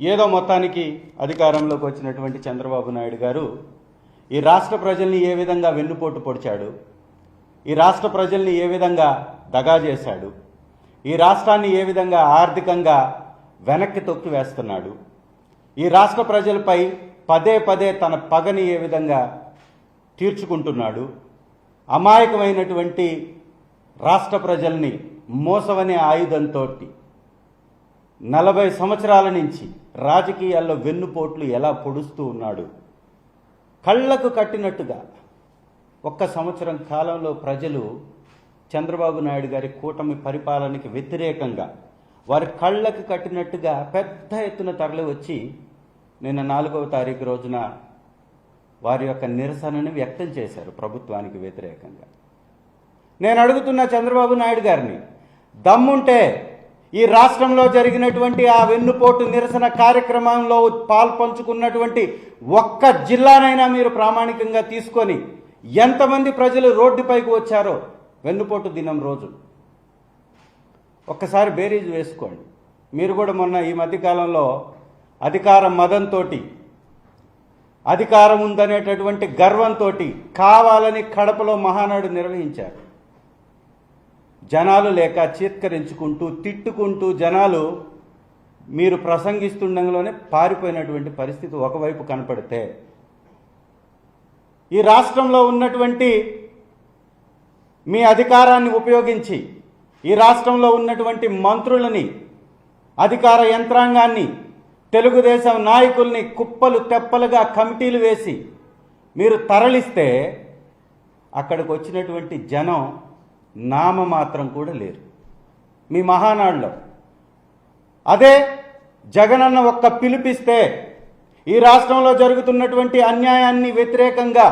ఏదో మొత్తానికి అధికారంలోకి వచ్చినటువంటి చంద్రబాబు నాయుడు గారు ఈ రాష్ట్ర ప్రజల్ని ఏ విధంగా వెన్నుపోటు పొడిచాడు? ఈ రాష్ట్ర ప్రజల్ని ఏ విధంగా దగా చేశాడు? ఈ రాష్ట్రాన్ని ఏ విధంగా ఆర్థికంగా వెనక్కి తొక్కి వేస్తున్నాడు? ఈ రాష్ట్ర ప్రజలపై పదే పదే తన పగని ఏ విధంగా తీర్చుకుంటున్నాడు? అమాయకమైనటువంటి రాష్ట్ర ప్రజల్ని మోసవనే ఆయుధంతో నలభై సంవత్సరాల నుంచి రాజకీయాల్లో వెన్నుపోట్లు ఎలా పొడుస్తూ ఉన్నాడు. కళ్ళకు కట్టినట్టుగా ఒక్క సంవత్సరం కాలంలో ప్రజలు చంద్రబాబు నాయుడు గారి కూటమి పరిపాలనకి వ్యతిరేకంగా వారి కళ్ళకు కట్టినట్టుగా పెద్ద ఎత్తున తరలి వచ్చి నిన్న నాలుగవ తారీఖు రోజున వారి యొక్క నిరసనని వ్యక్తం చేశారు ప్రభుత్వానికి వ్యతిరేకంగా. నేను అడుగుతున్న చంద్రబాబు నాయుడు గారిని దమ్ముంటే ఈ రాష్ట్రంలో జరిగినటువంటి ఆ వెన్నుపోటు నిరసన కార్యక్రమంలో పాల్పంచుకున్నటువంటి ఒక్క జిల్లానైనా మీరు ప్రామాణికంగా తీసుకొని ఎంతమంది ప్రజలు రోడ్డుపైకి వచ్చారో వెన్నుపోటు దినం రోజు. ఒక్కసారి బేరీజ్ వేసుకోండి. మీరు కూడా మొన్న ఈ మధ్యకాలంలో అధికార మదంతో అధికారం ఉందనేటటువంటి గర్వంతో కావాలని కడపలో మహానాడు నిర్వహించారు. జనాలు లేక చీత్కరించుకుంటూ తిట్టుకుంటూ జనాలు మీరు ప్రసంగిస్తుండగానే పారిపోయినటువంటి పరిస్థితి ఒకవైపు కనపడితే ఈ రాష్ట్రంలో ఉన్నటువంటి మీ అధికారాన్ని ఉపయోగించి ఈ రాష్ట్రంలో ఉన్నటువంటి మంత్రులని అధికార యంత్రాంగాన్ని తెలుగుదేశం నాయకుల్ని కుప్పలు తెప్పలుగా కమిటీలు వేసి మీరు తరలిస్తే అక్కడికి వచ్చినటువంటి జనం నామమాత్రం కూడా లేరు. మీ మహానాడులో. అదే జగనన్న ఒక్క పిలిపిస్తే ఈ రాష్ట్రంలో జరుగుతున్నటువంటి అన్యాయాన్ని వ్యతిరేకంగా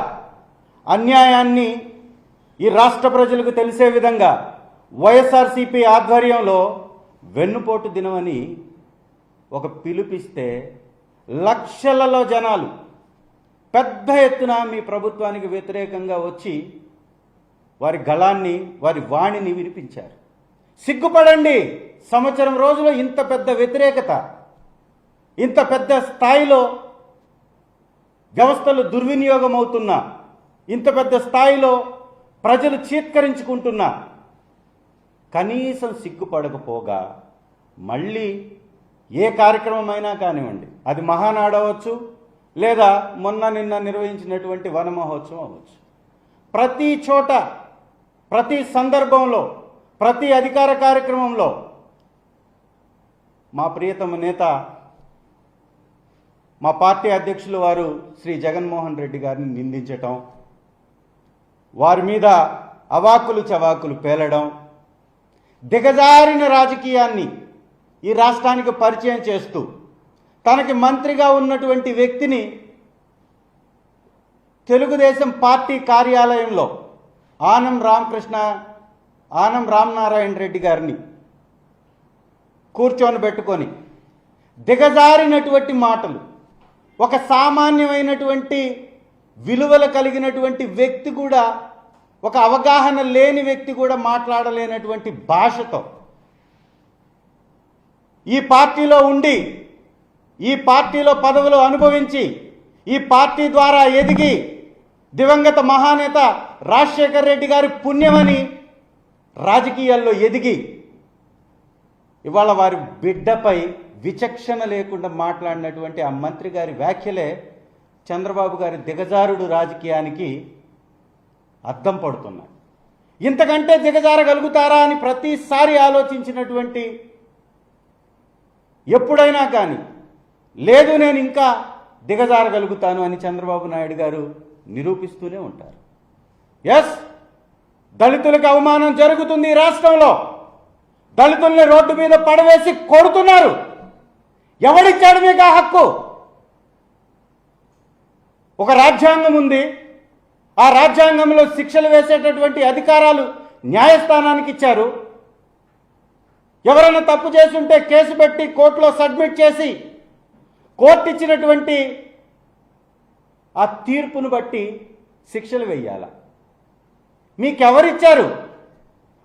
అన్యాయాన్ని ఈ రాష్ట్ర ప్రజలకు తెలిసే విధంగా వైఎస్ఆర్సీపీ ఆధ్వర్యంలో వెన్నుపోటు దినమని ఒక పిలుపిస్తే లక్షలలో జనాలు పెద్ద ఎత్తున మీ ప్రభుత్వానికి వ్యతిరేకంగా వచ్చి వారి గళాన్ని వారి వాణిని వినిపించారు. సిగ్గుపడండి సంవత్సరం రోజులో ఇంత పెద్ద వ్యతిరేకత ఇంత పెద్ద స్థాయిలో వ్యవస్థలు దుర్వినియోగం అవుతున్నా ఇంత పెద్ద స్థాయిలో ప్రజలు చీత్కరించుకుంటున్నా కనీసం సిగ్గుపడకపోగా మళ్ళీ ఏ కార్యక్రమం అయినా కానివ్వండి అది మహానాడు అవ్వచ్చు లేదా మొన్న నిన్న నిర్వహించినటువంటి వన మహోత్సవం అవ్వచ్చు. ప్రతి చోట ప్రతి సందర్భంలో ప్రతి అధికార కార్యక్రమంలో మా ప్రియతమ నేత మా పార్టీ అధ్యక్షులు వారు శ్రీ జగన్మోహన్ రెడ్డి గారిని నిందించటం వారి మీద అవాకులు చవాకులు పేలడం దిగజారిన రాజకీయాన్ని ఈ రాష్ట్రానికి పరిచయం చేస్తూ తనకి మంత్రిగా ఉన్నటువంటి వ్యక్తిని తెలుగుదేశం పార్టీ కార్యాలయంలో ఆనం రామకృష్ణ ఆనం రామనారాయణ రెడ్డి గారిని కూర్చొని పెట్టుకొని దిగజారినటువంటి మాటలు ఒక సామాన్యమైనటువంటి విలువలు కలిగినటువంటి వ్యక్తి కూడా ఒక అవగాహన లేని వ్యక్తి కూడా మాట్లాడలేనటువంటి భాషతో ఈ పార్టీలో ఉండి ఈ పార్టీలో పదవులు అనుభవించి ఈ పార్టీ ద్వారా ఎదిగి దివంగత మహానేత రాజశేఖర్ రెడ్డి గారి పుణ్యమని రాజకీయాల్లో ఎదిగి ఇవాళ వారి బిడ్డపై విచక్షణ లేకుండా మాట్లాడినటువంటి ఆ మంత్రి గారి వ్యాఖ్యలే చంద్రబాబు గారి దిగజారుడు రాజకీయానికి అద్దం పడుతున్నాయి. ఇంతకంటే దిగజారగలుగుతారా అని ప్రతిసారి ఆలోచించినటువంటి ఎప్పుడైనా కానీ లేదు నేను ఇంకా దిగజారగలుగుతాను అని చంద్రబాబు నాయుడు గారు నిరూపిస్తూనే ఉంటారు. ఎస్ దళితులకు అవమానం జరుగుతుంది ఈ రాష్ట్రంలో. దళితుల్ని రోడ్డు మీద పడవేసి కొడుతున్నారు. ఎవడిచ్చాడు మీకు ఆ హక్కు? ఒక రాజ్యాంగం ఉంది. ఆ రాజ్యాంగంలో శిక్షలు వేసేటటువంటి అధికారాలు న్యాయస్థానానికి ఇచ్చారు. ఎవరైనా తప్పు చేసుంటే కేసు పెట్టి కోర్టులో సబ్మిట్ చేసి కోర్టు ఇచ్చినటువంటి ఆ తీర్పును బట్టి శిక్షలు వెయ్యాల మీకెవరిచ్చారు?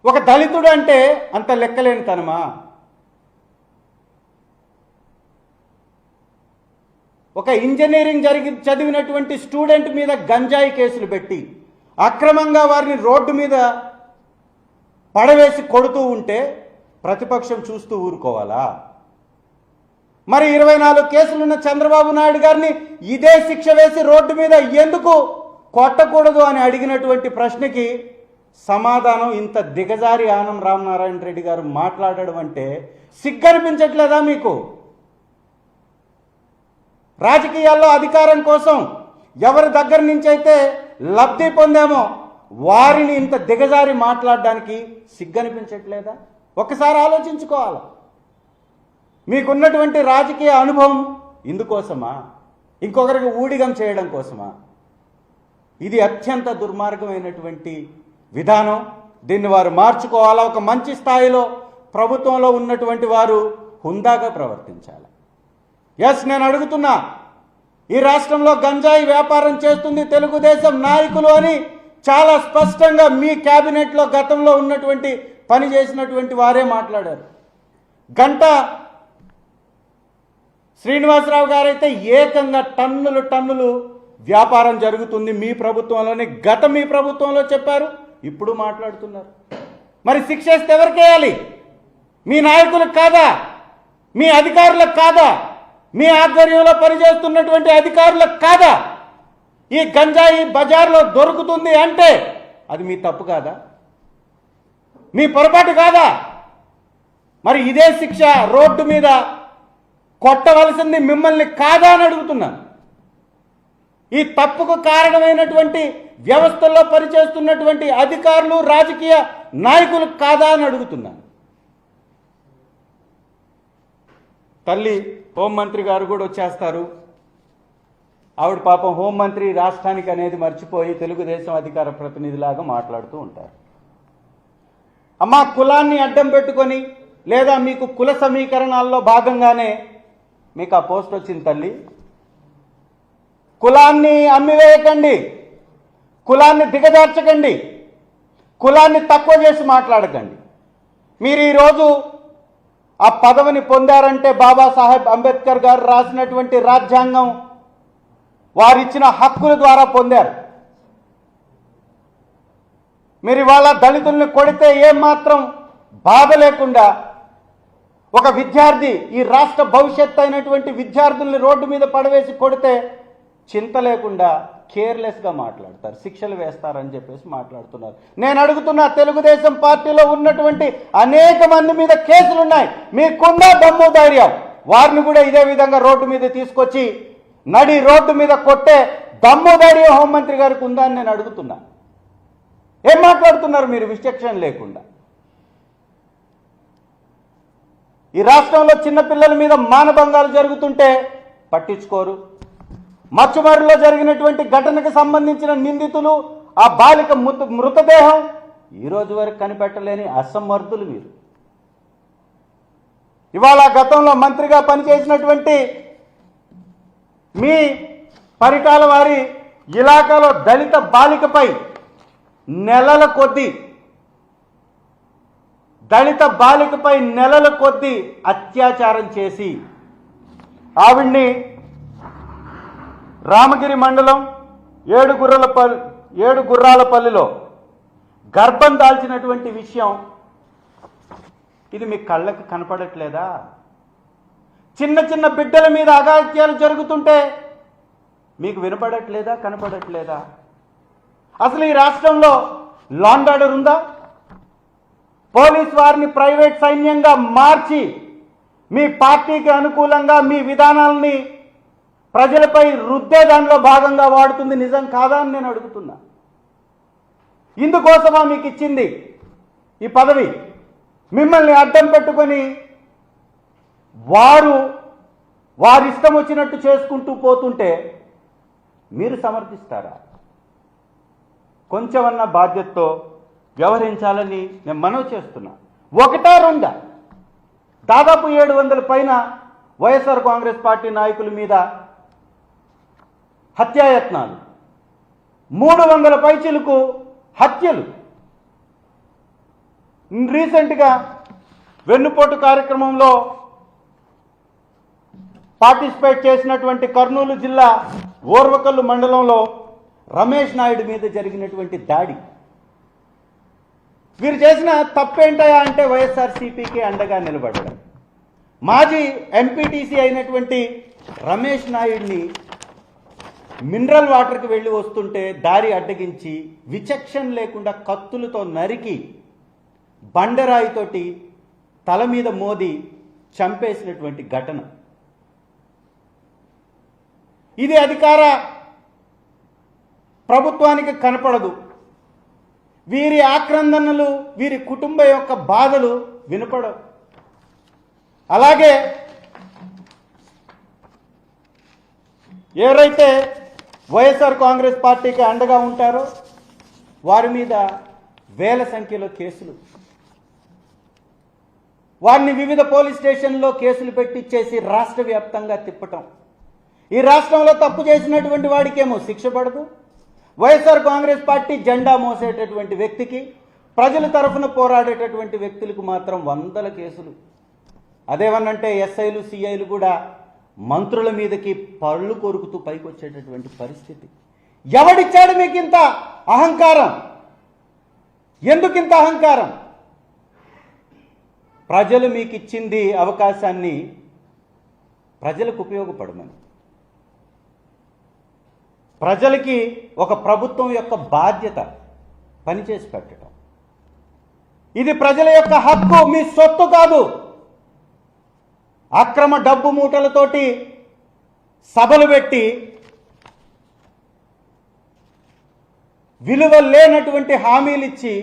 ఒక దళితుడు అంటే అంత లెక్కలేని తనమా ఒక ఇంజనీరింగ్ జరిగి చదివినటువంటి స్టూడెంట్ మీద గంజాయి కేసులు పెట్టి అక్రమంగా వారిని రోడ్డు మీద పడవేసి కొడుతూ ఉంటే ప్రతిపక్షం చూస్తూ ఊరుకోవాలా? మరి ఇరవై నాలుగు కేసులున్న చంద్రబాబు నాయుడు గారిని ఇదే శిక్ష వేసి రోడ్డు మీద ఎందుకు కొట్టకూడదు అని అడిగినటువంటి ప్రశ్నకి సమాధానం ఇంత దిగజారి ఆనం రామనారాయణ రెడ్డి గారు మాట్లాడడం అంటే సిగ్గనిపించట్లేదా మీకు? రాజకీయాల్లో అధికారం కోసం ఎవరి దగ్గర నుంచి అయితే లబ్ధి పొందామో వారిని ఇంత దిగజారి మాట్లాడడానికి సిగ్గనిపించట్లేదా? ఒకసారి ఆలోచించుకోవాలి? మీకున్నటువంటి రాజకీయ అనుభవం ఇందుకోసమా? ఇంకొకరికి ఊడిగం చేయడం కోసమా? ఇది అత్యంత దుర్మార్గమైనటువంటి విధానం. దీన్ని వారు మార్చుకోవాలా? ఒక మంచి స్థాయిలో ప్రభుత్వంలో ఉన్నటువంటి వారు హుందాగా ప్రవర్తించాలి. ఎస్ నేను అడుగుతున్నా. ఈ రాష్ట్రంలో గంజాయి వ్యాపారం చేస్తుంది తెలుగుదేశం నాయకులు అని చాలా స్పష్టంగా మీ క్యాబినెట్లో గతంలో ఉన్నటువంటి పని చేసినటువంటి వారే మాట్లాడారు. గంట శ్రీనివాసరావు గారైతే ఏకంగా టన్నులు టన్నులు వ్యాపారం జరుగుతుంది మీ ప్రభుత్వంలోనే. గత మీ ప్రభుత్వంలో చెప్పారు ఇప్పుడు మాట్లాడుతున్నారు. మరి శిక్ష వేస్తే ఎవరికేయాలి మీ నాయకులకు కాదా? మీ అధికారులకు కాదా? మీ ఆధ్వర్యంలో పనిచేస్తున్నటువంటి అధికారులకు కాదా? ఈ గంజాయి బజార్లో దొరుకుతుంది అంటే అది మీ తప్పు కాదా? మీ పొరపాటు కాదా? మరి ఇదే శిక్ష రోడ్డు మీద కొట్టవలసింది మిమ్మల్ని కాదా అని అడుగుతున్నాను. ఈ తప్పుకు కారణమైనటువంటి వ్యవస్థల్లో పనిచేస్తున్నటువంటి అధికారులు రాజకీయ నాయకులు కాదా అని అడుగుతున్నాను. తల్లి హోంమంత్రి గారు కూడా వచ్చేస్తారు. ఆవిడ పాపం హోంమంత్రి రాష్ట్రానికి అనేది మర్చిపోయి తెలుగుదేశం అధికార ప్రతినిధిలాగా మాట్లాడుతూ ఉంటారు. అమ్మా కులాన్ని అడ్డం పెట్టుకొని లేదా మీకు కుల సమీకరణాల్లో భాగంగానే మీకు ఆ పోస్ట్ వచ్చింది తల్లి. కులాన్ని అమ్మివేయకండి. కులాన్ని దిగజార్చకండి. కులాన్ని తక్కువ చేసి మాట్లాడకండి. మీరు ఈరోజు ఆ పదవిని పొందారంటే బాబాసాహెబ్ అంబేద్కర్ గారు రాసినటువంటి రాజ్యాంగం వారిచ్చిన హక్కుల ద్వారా పొందారు. మీరు ఇవాళ దళితుల్ని కొడితే ఏమాత్రం బాధ లేకుండా ఒక విద్యార్థి ఈ రాష్ట్ర భవిష్యత్తు అయినటువంటి విద్యార్థుల్ని రోడ్డు మీద పడవేసి కొడితే చింత లేకుండా కేర్లెస్గా మాట్లాడతారు శిక్షలు వేస్తారని చెప్పేసి మాట్లాడుతున్నారు. నేను అడుగుతున్నా తెలుగుదేశం పార్టీలో ఉన్నటువంటి అనేక మంది మీద కేసులు ఉన్నాయి మీకుందా దమ్ము ధైర్యం. వారిని కూడా ఇదే విధంగా రోడ్డు మీద తీసుకొచ్చి నడి రోడ్డు మీద కొట్టే దమ్ము ధైర్యం హోంమంత్రి గారికి ఉందా నేను అడుగుతున్నా. ఏం మాట్లాడుతున్నారు మీరు? విచక్షణ లేకుండా. ఈ రాష్ట్రంలో చిన్నపిల్లల మీద మానభంగాలు జరుగుతుంటే పట్టించుకోరు. మచ్చుమరిలో జరిగినటువంటి ఘటనకు సంబంధించిన నిందితులు ఆ బాలిక మృత మృతదేహం ఈరోజు వరకు కనిపెట్టలేని అసమర్థులు మీరు ఇవాళ గతంలో మంత్రిగా పనిచేసినటువంటి మీ పరిటాల వారి ఇలాకాలో దళిత బాలికపై నెలల కొద్దీ దళిత బాలికపై నెలల కొద్దీ అత్యాచారం చేసి ఆవిడ్ని రామగిరి మండలం ఏడు గుర్రలపల్లి ఏడు గుర్రాలపల్లిలో గర్భం దాల్చినటువంటి విషయం ఇది మీ కళ్ళకు కనపడట్లేదా? చిన్న చిన్న బిడ్డల మీద అగాత్యాలు జరుగుతుంటే మీకు వినపడట్లేదా? కనపడట్లేదా? అసలు ఈ రాష్ట్రంలో లాండాడర్ ఉందా? పోలీస్ వారిని ప్రైవేట్ సైన్యంగా మార్చి మీ పార్టీకి అనుకూలంగా మీ విధానాలని ప్రజలపై రుద్దే దానిలో భాగంగా వాడుతుంది నిజం కాదా అని నేను అడుగుతున్నా. ఇందుకోసమా మీకు ఇచ్చింది ఈ పదవి? మిమ్మల్ని అడ్డం పెట్టుకొని వారు వారి ఇష్టం వచ్చినట్టు చేసుకుంటూ పోతుంటే మీరు సమర్థిస్తారా? కొంచెమన్నా బాధ్యతతో వ్యవహరించాలని నేను మనవి చేస్తున్నా. ఒకటా రెండా దాదాపు ఏడు వందల పైన వైఎస్ఆర్ కాంగ్రెస్ పార్టీ నాయకుల మీద హత్యాయత్నాలు. మూడు వందల పైచిలకు హత్యలు. రీసెంట్గా వెన్నుపోటు కార్యక్రమంలో పార్టిసిపేట్ చేసినటువంటి కర్నూలు జిల్లా ఓర్వకల్లు మండలంలో రమేష్ నాయుడు మీద జరిగినటువంటి దాడి. వీరు చేసిన తప్పేంటయా అంటే వైఎస్ఆర్సీపీకి అండగా నిలబడడం. మాజీ ఎంపీటీసీ అయినటువంటి రమేష్ నాయుడిని మినరల్ వాటర్కి వెళ్ళి వస్తుంటే దారి అడ్డగించి విచక్షణ లేకుండా కత్తులతో నరికి బండరాయితోటి తల మీద మోది చంపేసినటువంటి ఘటన. ఇది అధికార ప్రభుత్వానికి కనపడదు. వీరి ఆక్రందనలు వీరి కుటుంబ యొక్క బాధలు వినపడవు. అలాగే ఎవరైతే వైఎస్ఆర్ కాంగ్రెస్ పార్టీకి అండగా ఉంటారో వారి మీద వేల సంఖ్యలో కేసులు. వారిని వివిధ పోలీస్ స్టేషన్లో కేసులు పెట్టించేసి రాష్ట్ర వ్యాప్తంగా తిప్పటం. ఈ రాష్ట్రంలో తప్పు చేసినటువంటి వాడికేమో శిక్ష పడదు వైఎస్ఆర్ కాంగ్రెస్ పార్టీ జెండా మోసేటటువంటి వ్యక్తికి ప్రజల తరఫున పోరాడేటటువంటి వ్యక్తులకు మాత్రం వందల కేసులు. అదేమన్నంటే ఎస్ఐలు సిఐలు కూడా మంత్రుల మీదకి పళ్ళు కొరుకుతూ పైకి వచ్చేటటువంటి పరిస్థితి. ఎవడిచ్చాడు మీకు ఇంత అహంకారం? ఎందుకింత అహంకారం? ప్రజలు మీకు ఇచ్చింది అవకాశాన్ని ప్రజలకు ఉపయోగపడమని. ప్రజలకి ఒక ప్రభుత్వం యొక్క బాధ్యత పనిచేసి పెట్టడం. ఇది ప్రజల యొక్క హక్కు మీ సొత్తు కాదు. అక్రమ డబ్బు మూటలతోటి సభలు పెట్టి విలువ లేనటువంటి హామీలు ఇచ్చి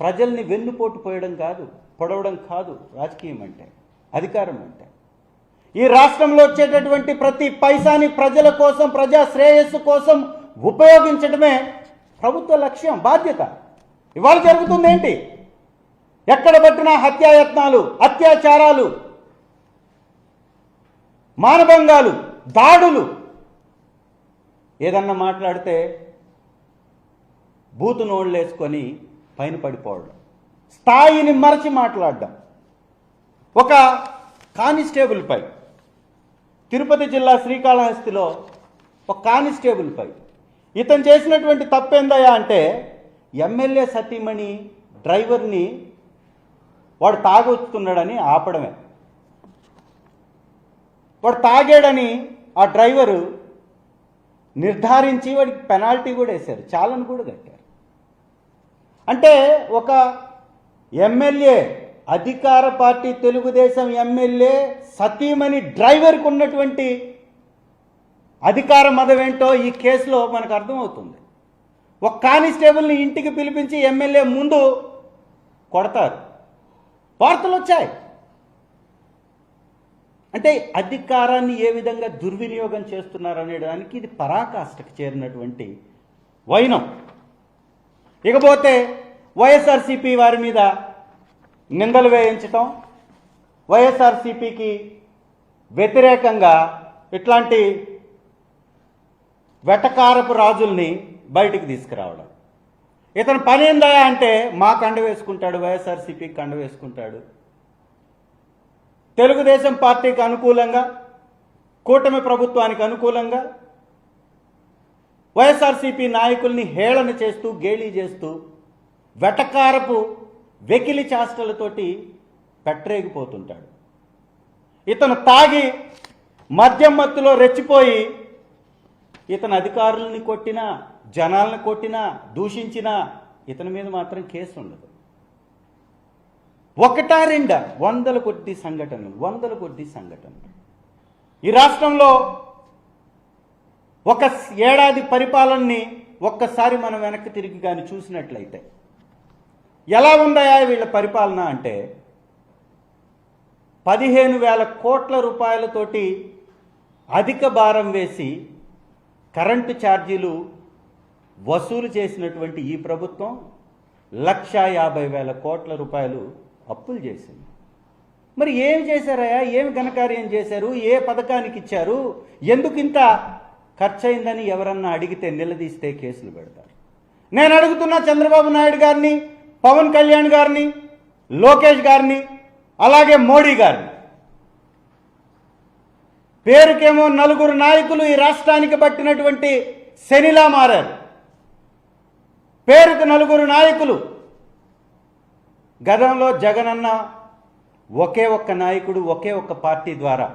ప్రజల్ని వెన్నుపోటు పోయడం కాదు పొడవడం కాదు రాజకీయం అంటే అధికారం అంటే. ఈ రాష్ట్రంలో వచ్చేటటువంటి ప్రతి పైసాని ప్రజల కోసం ప్రజా శ్రేయస్సు కోసం ఉపయోగించడమే ప్రభుత్వ లక్ష్యం బాధ్యత. ఇవాళ జరుగుతుంది ఏంటి? ఎక్కడ పట్టినా హత్యాయత్నాలు అత్యాచారాలు మానభంగాలు దాడులు. ఏదన్నా మాట్లాడితే బూతు నోళ్ళేసుకొని పైన పడిపోవడం. స్థాయిని మరచి మాట్లాడడం. ఒక కానిస్టేబుల్పై తిరుపతి జిల్లా శ్రీకాళహస్తిలో ఒక కానిస్టేబుల్పై ఇతను చేసినటువంటి తప్పేందయ్యా అంటే ఎమ్మెల్యే సతీమణి డ్రైవర్ని వాడు తాగొచ్చుకున్నాడని ఆపడమే. వాడు తాగాడని ఆ డ్రైవరు నిర్ధారించి వాడికి పెనాల్టీ కూడా వేశారు చాలను కూడా కట్టారు. అంటే ఒక ఎమ్మెల్యే అధికార పార్టీ తెలుగుదేశం ఎమ్మెల్యే సతీమణి డ్రైవర్కి ఉన్నటువంటి అధికార మదవేంటో ఈ కేసులో మనకు అర్థమవుతుంది. ఒక కానిస్టేబుల్ని ఇంటికి పిలిపించి ఎమ్మెల్యే ముందు కొడతారు. వార్తలు వచ్చాయి. అంటే అధికారాన్ని ఏ విధంగా దుర్వినియోగం చేస్తున్నారు అనేదానికి ఇది పరాకాష్ఠకు చేరినటువంటి వైనం. ఇకపోతే వైఎస్ఆర్సీపీ వారి మీద నిందలు వేయించటం వైఎస్ఆర్సీపీకి వ్యతిరేకంగా ఇట్లాంటి వెటకారపు రాజుల్ని బయటికి తీసుకురావడం. ఇతను పని ఏందా అంటే మా కండ వేసుకుంటాడు వైఎస్ఆర్సీపీకి కండ వేసుకుంటాడు. తెలుగుదేశం పార్టీకి అనుకూలంగా కూటమి ప్రభుత్వానికి అనుకూలంగా వైఎస్ఆర్సీపీ నాయకుల్ని హేళన చేస్తూ గేలీ చేస్తూ వెటకారపు వెకిలి చేష్టలతోటి పెట్టరేగిపోతుంటాడు. ఇతను తాగి మద్యం మత్తులో రెచ్చిపోయి ఇతను అధికారులను కొట్టినా జనాలను కొట్టినా దూషించినా ఇతని మీద మాత్రం కేసు ఉండదు ఒకటా రెండా? వందల కొద్ది సంఘటనలు వందల కొద్ది సంఘటనలు. ఈ రాష్ట్రంలో ఒక ఏడాది పరిపాలనని ఒక్కసారి మనం వెనక్కి తిరిగి కానీ చూసినట్లయితే ఎలా ఉన్నాయా వీళ్ళ పరిపాలన అంటే పదిహేను వేల కోట్ల రూపాయలతోటి అధిక భారం వేసి కరెంటు ఛార్జీలు వసూలు చేసినటువంటి ఈ ప్రభుత్వం లక్ష యాభై వేల కోట్ల రూపాయలు అప్పులు చేసింది. మరి ఏమి చేశారయ్యా? ఏమి ఘనకార్యం చేశారు? ఏ పథకానికి ఇచ్చారు? ఎందుకు ఇంత ఖర్చు అయిందని ఎవరన్నా అడిగితే నిలదీస్తే కేసులు పెడతారు. నేను అడుగుతున్నా చంద్రబాబు నాయుడు గారిని పవన్ కళ్యాణ్ గారిని లోకేష్ గారిని అలాగే మోడీ గారిని. పేరుకేమో నలుగురు నాయకులు ఈ రాష్ట్రానికి పట్టినటువంటి శనిలా మారారు. పేరుకు నలుగురు నాయకులు. గతంలో జగనన్న ఒకే ఒక్క నాయకుడు ఒకే ఒక్క పార్టీ ద్వారా.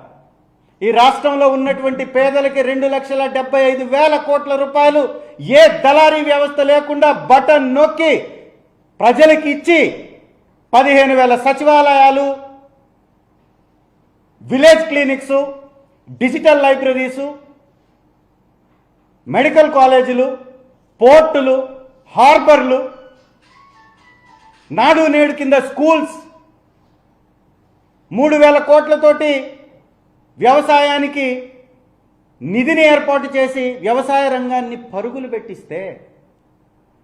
ఈ రాష్ట్రంలో ఉన్నటువంటి పేదలకి రెండు లక్షల డెబ్బై ఐదు వేల కోట్ల రూపాయలు ఏ దళారీ వ్యవస్థ లేకుండా బటన్ నొక్కి ప్రజలకి ఇచ్చి పదిహేను వేల సచివాలయాలు village clinics digital libraries medical కాలేజీలు పోర్టులు హార్బర్లు నాడు నేడు కింద స్కూల్స్ మూడు వేల కోట్లతోటి వ్యవసాయానికి నిధిని ఏర్పాటు చేసి వ్యవసాయ రంగాన్ని పరుగులు పెట్టిస్తే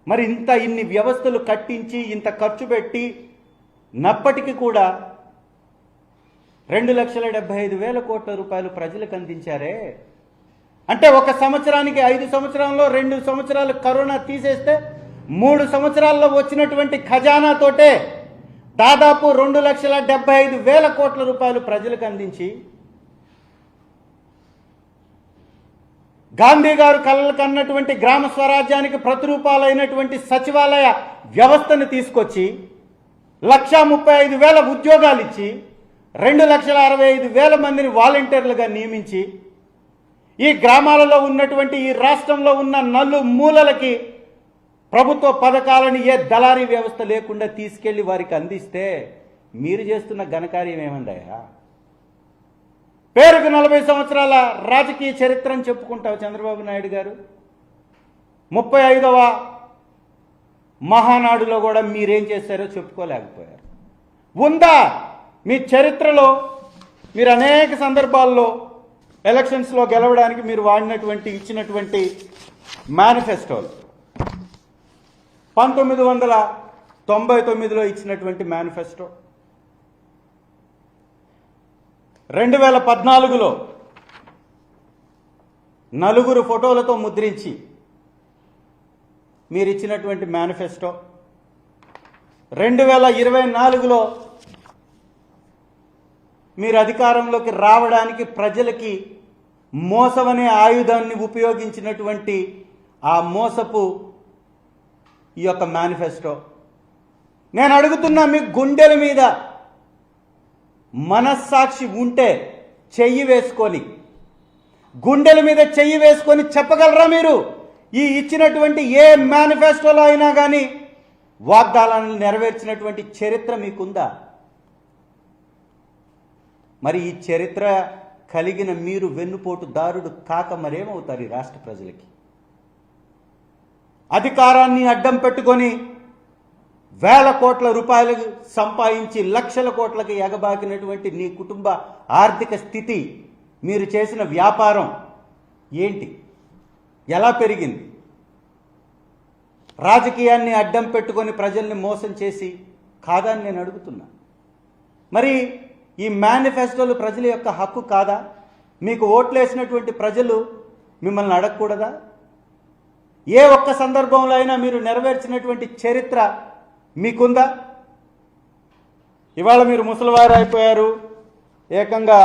మరి ఇంత ఇన్ని వ్యవస్థలు కట్టించి ఇంత ఖర్చు పెట్టి నప్పటికీ కూడా రెండు లక్షల డెబ్బై ఐదు వేల కోట్ల రూపాయలు ప్రజలకు అందించారే. అంటే ఒక సంవత్సరానికి ఐదు సంవత్సరాల్లో రెండు సంవత్సరాలు కరోనా తీసేస్తే మూడు సంవత్సరాల్లో వచ్చినటువంటి ఖజానాతోటే దాదాపు రెండు లక్షల డెబ్బై ఐదు వేల కోట్ల రూపాయలు ప్రజలకు అందించి గాంధీ గారు కలలు కన్నటువంటి గ్రామ స్వరాజ్యానికి ప్రతిరూపాలైనటువంటి సచివాలయ వ్యవస్థను తీసుకొచ్చి లక్షా ముప్పై ఐదు వేల ఉద్యోగాలు ఇచ్చి రెండు లక్షల అరవై ఐదు వేల మందిని వాలంటీర్లుగా నియమించి ఈ గ్రామాలలో ఉన్నటువంటి ఈ రాష్ట్రంలో ఉన్న నలు మూలలకి ప్రభుత్వ పథకాలను ఏ దళారీ వ్యవస్థ లేకుండా తీసుకెళ్ళి వారికి అందిస్తే మీరు చేస్తున్న ఘనకార్యం ఏమందయ్యా పేరుకు నలభై సంవత్సరాల రాజకీయ చరిత్రను చెప్పుకుంటావు చంద్రబాబు నాయుడు గారు. ముప్పై ఐదవ మహానాడులో కూడా మీరేం చేశారో చెప్పుకోలేకపోయారు. ఉందా మీ చరిత్రలో? మీరు అనేక సందర్భాల్లో ఎలక్షన్స్లో గెలవడానికి మీరు వాడినటువంటి ఇచ్చినటువంటి మేనిఫెస్టోలు. పంతొమ్మిది వందల తొంభై తొమ్మిదిలో ఇచ్చినటువంటి మేనిఫెస్టో. రెండు వేల పద్నాలుగులో నలుగురు ఫోటోలతో ముద్రించి మీరు ఇచ్చినటువంటి మేనిఫెస్టో. రెండు వేల ఇరవై నాలుగులో మీరు అధికారంలోకి రావడానికి ప్రజలకి మోసమనే ఆయుధాన్ని ఉపయోగించినటువంటి ఆ మోసపు ఈ యొక్క మేనిఫెస్టో. నేను అడుగుతున్నా మీ గుండెల మీద మనస్సాక్షి ఉంటే చెయ్యి వేసుకొని గుండెల మీద చెయ్యి వేసుకొని చెప్పగలరా మీరు? ఈ ఇచ్చినటువంటి ఏ మేనిఫెస్టోలో అయినా కానీ వాగ్దానాలను నెరవేర్చినటువంటి చరిత్ర మీకుందా? మరి ఈ చరిత్ర కలిగిన మీరు వెన్నుపోటు దారుడు కాక మరేమవుతారు ఈ రాష్ట్ర ప్రజలకి? అధికారాన్ని అడ్డం పెట్టుకొని వేల కోట్ల రూపాయలు సంపాదించి లక్షల కోట్లకి ఎగబాకినటువంటి నీ కుటుంబ ఆర్థిక స్థితి మీరు చేసిన వ్యాపారం ఏంటి? ఎలా పెరిగింది? రాజకీయాన్ని అడ్డం పెట్టుకొని ప్రజల్ని మోసం చేసి కాదని నేను అడుగుతున్నా. మరి ఈ మేనిఫెస్టోలు ప్రజల యొక్క హక్కు కాదా? మీకు ఓట్లేసినటువంటి ప్రజలు మిమ్మల్ని అడగకూడదా? ఏ ఒక్క సందర్భంలో అయినా మీరు నెరవేర్చినటువంటి చరిత్ర మీకుందా? ఇవాళ మీరు ముసలివారు అయిపోయారు. ఏకంగా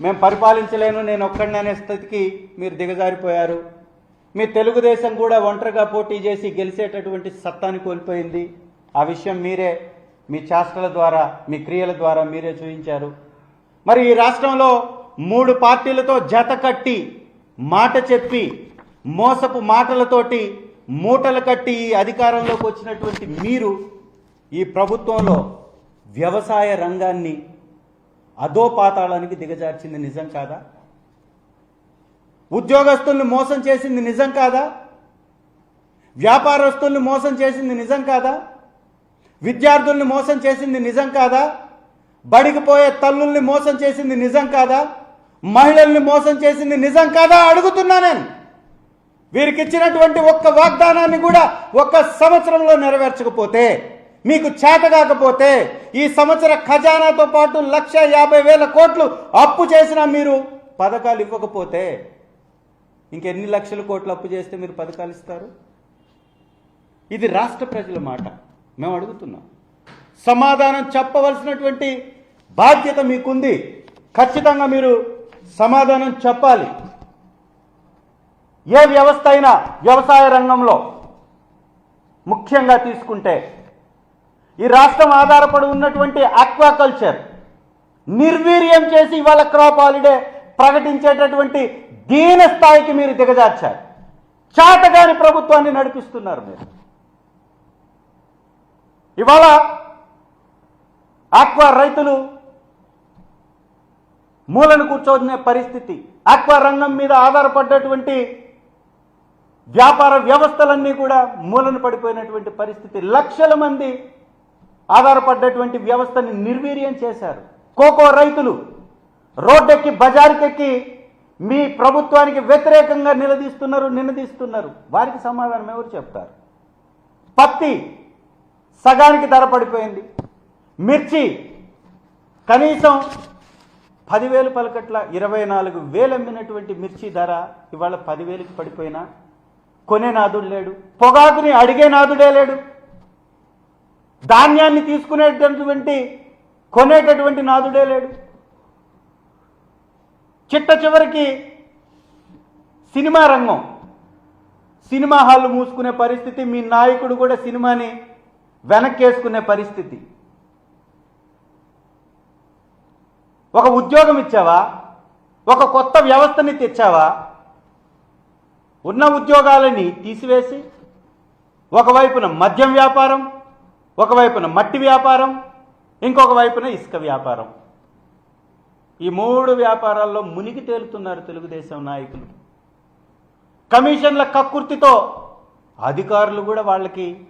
మేము పరిపాలించలేను నేను ఒక్కడిని అనే స్థితికి మీరు దిగజారిపోయారు. మీ తెలుగుదేశం కూడా ఒంటరిగా పోటీ చేసి గెలిచేటటువంటి సత్తాని కోల్పోయింది. ఆ విషయం మీరే మీ చేష్టల ద్వారా మీ క్రియల ద్వారా మీరే చూపించారు మరి ఈ రాష్ట్రంలో మూడు పార్టీలతో జత కట్టి మాట చెప్పి మోసపు మాటలతోటి మూటలు కట్టి ఈ అధికారంలోకి వచ్చినటువంటి మీరు ఈ ప్రభుత్వంలో వ్యవసాయ రంగాన్ని అధోపాతాళానికి దిగజార్చింది నిజం కాదా? ఉద్యోగస్తుల్ని మోసం చేసింది నిజం కాదా? వ్యాపారస్తుల్ని మోసం చేసింది నిజం కాదా? విద్యార్థుల్ని మోసం చేసింది నిజం కాదా? బడికి పోయే తల్లుల్ని మోసం చేసింది నిజం కాదా? మహిళల్ని మోసం చేసింది నిజం కాదా? అడుగుతున్నా నేను. వీరికి ఇచ్చినటువంటి ఒక్క వాగ్దానాన్ని కూడా ఒక్క సంవత్సరంలో నెరవేర్చకపోతే మీకు చేత కాకపోతే ఈ సంవత్సర ఖజానాతో పాటు లక్ష యాభై వేల కోట్లు అప్పు చేసినా మీరు పథకాలు ఇవ్వకపోతే ఇంకెన్ని లక్షల కోట్లు అప్పు చేస్తే మీరు పథకాలు ఇస్తారు? ఇది రాష్ట్ర ప్రజల మాట. మేము అడుగుతున్నాం. సమాధానం చెప్పవలసినటువంటి బాధ్యత మీకుంది. ఖచ్చితంగా మీరు సమాధానం చెప్పాలి. ఏ వ్యవస్థ అయినా వ్యవసాయ రంగంలో ముఖ్యంగా తీసుకుంటే ఈ రాష్ట్రం ఆధారపడి ఉన్నటువంటి ఆక్వాకల్చర్ నిర్వీర్యం చేసి ఇవాళ క్రాప్ హాలిడే ప్రకటించేటటువంటి దీన స్థాయికి మీరు దిగజార్చారు. చాతగాని ప్రభుత్వాన్ని నడిపిస్తున్నారు మీరు. ఇవాళ ఆక్వా రైతులు మూలను కూర్చోనే పరిస్థితి ఆక్వా రంగం మీద ఆధారపడ్డటువంటి వ్యాపార వ్యవస్థలన్నీ కూడా మూలన పడిపోయినటువంటి పరిస్థితి. లక్షల మంది ఆధారపడ్డటువంటి వ్యవస్థని నిర్వీర్యం చేశారు. కోకో రైతులు రోడ్డెక్కి బజారుకెక్కి మీ ప్రభుత్వానికి వ్యతిరేకంగా నిలదీస్తున్నారు నినదీస్తున్నారు. వారికి సమాధానం ఎవరు చెప్తారు? పత్తి సగానికి ధర పడిపోయింది. మిర్చి కనీసం పదివేలు పలకట్ల ఇరవై నాలుగు వేలు అమ్మినటువంటి మిర్చి ధర ఇవాళ పదివేలకి పడిపోయినా కొనే నాదుడు లేడు పొగాకుని అడిగే నాదుడే లేడు. ధాన్యాన్ని తీసుకునేటటువంటి కొనేటటువంటి నాదుడే లేడు. చిట్ట చివరికి సినిమా రంగం సినిమా హాల్ మూసుకునే పరిస్థితి మీ నాయకుడు కూడా సినిమాని వెనక్కేసుకునే పరిస్థితి. ఒక ఉద్యోగం ఇచ్చావా? ఒక కొత్త వ్యవస్థని తెచ్చావా? ఉన్న ఉద్యోగాలని తీసివేసి ఒకవైపున మద్యం వ్యాపారం ఒకవైపున మట్టి వ్యాపారం ఇంకొక వైపున ఇసుక వ్యాపారం. ఈ మూడు వ్యాపారాల్లో మునిగి తేలుతున్నారు తెలుగుదేశం నాయకులు. కమిషన్ల కక్కుర్తితో అధికారులు కూడా వాళ్ళకి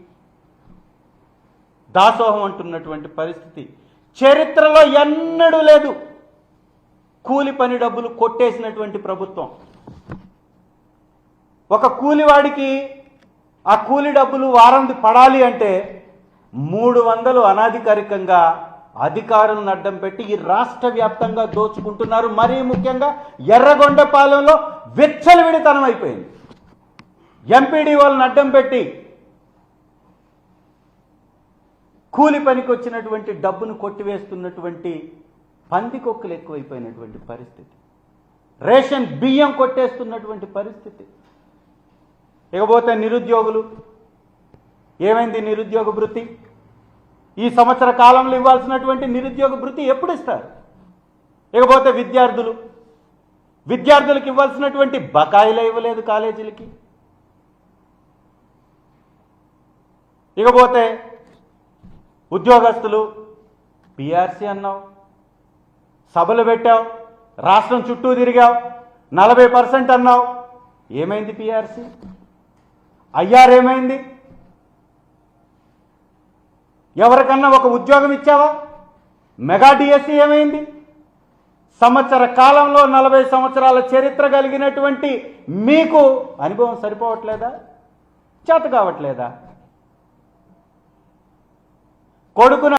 దాసోహం అంటున్నటువంటి పరిస్థితి. చరిత్రలో ఎన్నడూ లేదు. కూలి పని డబ్బులు కొట్టేసినటువంటి ప్రభుత్వం. ఒక కూలివాడికి ఆ కూలి డబ్బులు వారంది పడాలి అంటే మూడు వందలు అనాధికారికంగా అధికారులను అడ్డం పెట్టి ఈ రాష్ట్ర వ్యాప్తంగా దోచుకుంటున్నారు. మరీ ముఖ్యంగా ఎర్రగొండపాలెంలో విచ్చలవిడితనం అయిపోయింది. ఎంపీడీ వాళ్ళని అడ్డం పెట్టి కూలి పనికి వచ్చినటువంటి డబ్బును కొట్టివేస్తున్నటువంటి పందికొక్కులు ఎక్కువైపోయినటువంటి పరిస్థితి. రేషన్ బియ్యం కొట్టేస్తున్నటువంటి పరిస్థితి. ఇకపోతే నిరుద్యోగులు. ఏమైంది నిరుద్యోగ భృతి ఈ సంవత్సర కాలంలో ఇవ్వాల్సినటువంటి నిరుద్యోగ భృతి ఎప్పుడు ఇస్తారు? ఇకపోతే విద్యార్థులు. విద్యార్థులకు ఇవ్వాల్సినటువంటి బకాయిలు ఇవ్వలేదు కాలేజీలకి. ఇకపోతే ఉద్యోగస్తులు పిఆర్సీ అన్నావు సభలు పెట్టావు రాష్ట్రం చుట్టూ తిరిగావు నలభై పర్సెంట్ అన్నావు. ఏమైంది పిఆర్సీ ఐఆర్ ఏమైంది? ఎవరికన్నా ఒక ఉద్యోగం ఇచ్చావా? మెగా డిఎస్సి ఏమైంది? సంవత్సర కాలంలో నలభై సంవత్సరాల చరిత్ర కలిగినటువంటి మీకు అనుభవం సరిపోవట్లేదా? చేత కావట్లేదా? కొడుకున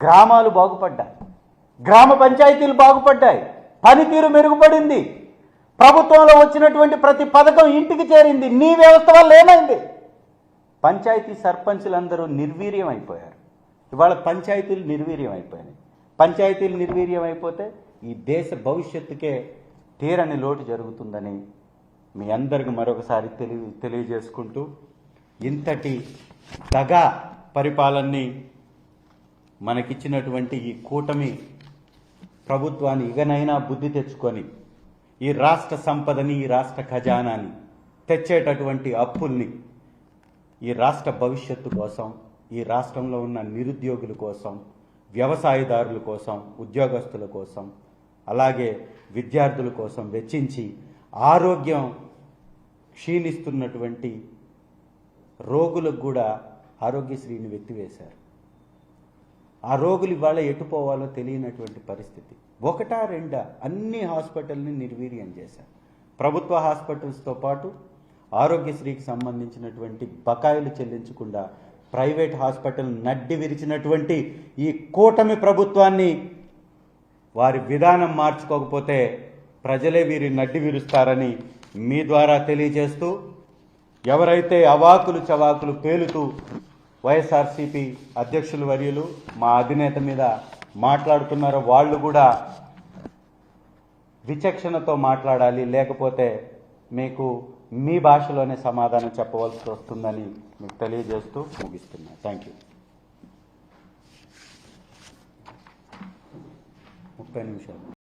గ్రామాలు బాగుపడ్డాయి. గ్రామ పంచాయతీలు బాగుపడ్డాయి. పనితీరు మెరుగుపడింది. ప్రభుత్వంలో వచ్చినటువంటి ప్రతి పథకం ఇంటికి చేరింది. నీ వ్యవస్థ వల్ల ఏమైంది? పంచాయతీ సర్పంచులందరూ నిర్వీర్యం అయిపోయారు ఇవాళ పంచాయతీలు నిర్వీర్యం అయిపోయినాయి పంచాయతీలు నిర్వీర్యం అయిపోతే ఈ దేశ భవిష్యత్తుకే తీరని లోటు జరుగుతుందని మీ అందరికి మరొకసారి తెలియ తెలియజేసుకుంటూ ఇంతటి దగా పరిపాలనని మనకిచ్చినటువంటి ఈ కూటమి ప్రభుత్వాన్ని ఇకనైనా బుద్ధి తెచ్చుకొని ఈ రాష్ట్ర సంపదని ఈ రాష్ట్ర ఖజానాని తెచ్చేటటువంటి అప్పుల్ని ఈ రాష్ట్ర భవిష్యత్తు కోసం ఈ రాష్ట్రంలో ఉన్న నిరుద్యోగుల కోసం వ్యవసాయదారుల కోసం ఉద్యోగస్తుల కోసం అలాగే విద్యార్థుల కోసం వెచ్చించి ఆరోగ్యం క్షీణిస్తున్నటువంటి రోగులకు కూడా ఆరోగ్యశ్రీని వెత్తివేశారు. ఆ రోగులు ఇవాళ ఎటు పోవాలో తెలియనటువంటి పరిస్థితి. ఒకటా రెండా అన్ని హాస్పిటల్ని నిర్వీర్యం చేశారు. ప్రభుత్వ హాస్పిటల్స్తో పాటు ఆరోగ్యశ్రీకి సంబంధించినటువంటి బకాయిలు చెల్లించకుండా ప్రైవేట్ హాస్పిటల్ నడ్డి విరిచినటువంటి ఈ కూటమి ప్రభుత్వాన్ని వారి విధానం మార్చుకోకపోతే ప్రజలే వీరి నడ్డి విరుస్తారని మీ ద్వారా తెలియజేస్తూ ఎవరైతే అవాకులు చవాకులు పేలుతూ వైఎస్ఆర్సీపీ అధ్యక్షులు వర్యులు మా అధినేత మీద మాట్లాడుతున్నారో వాళ్ళు కూడా విచక్షణతో మాట్లాడాలి లేకపోతే మీకు మీ భాషలోనే సమాధానం చెప్పవలసి వస్తుందని మీకు తెలియజేస్తూ ముగిస్తున్నా. థ్యాంక్ యూ ముప్పై నిమిషాలు.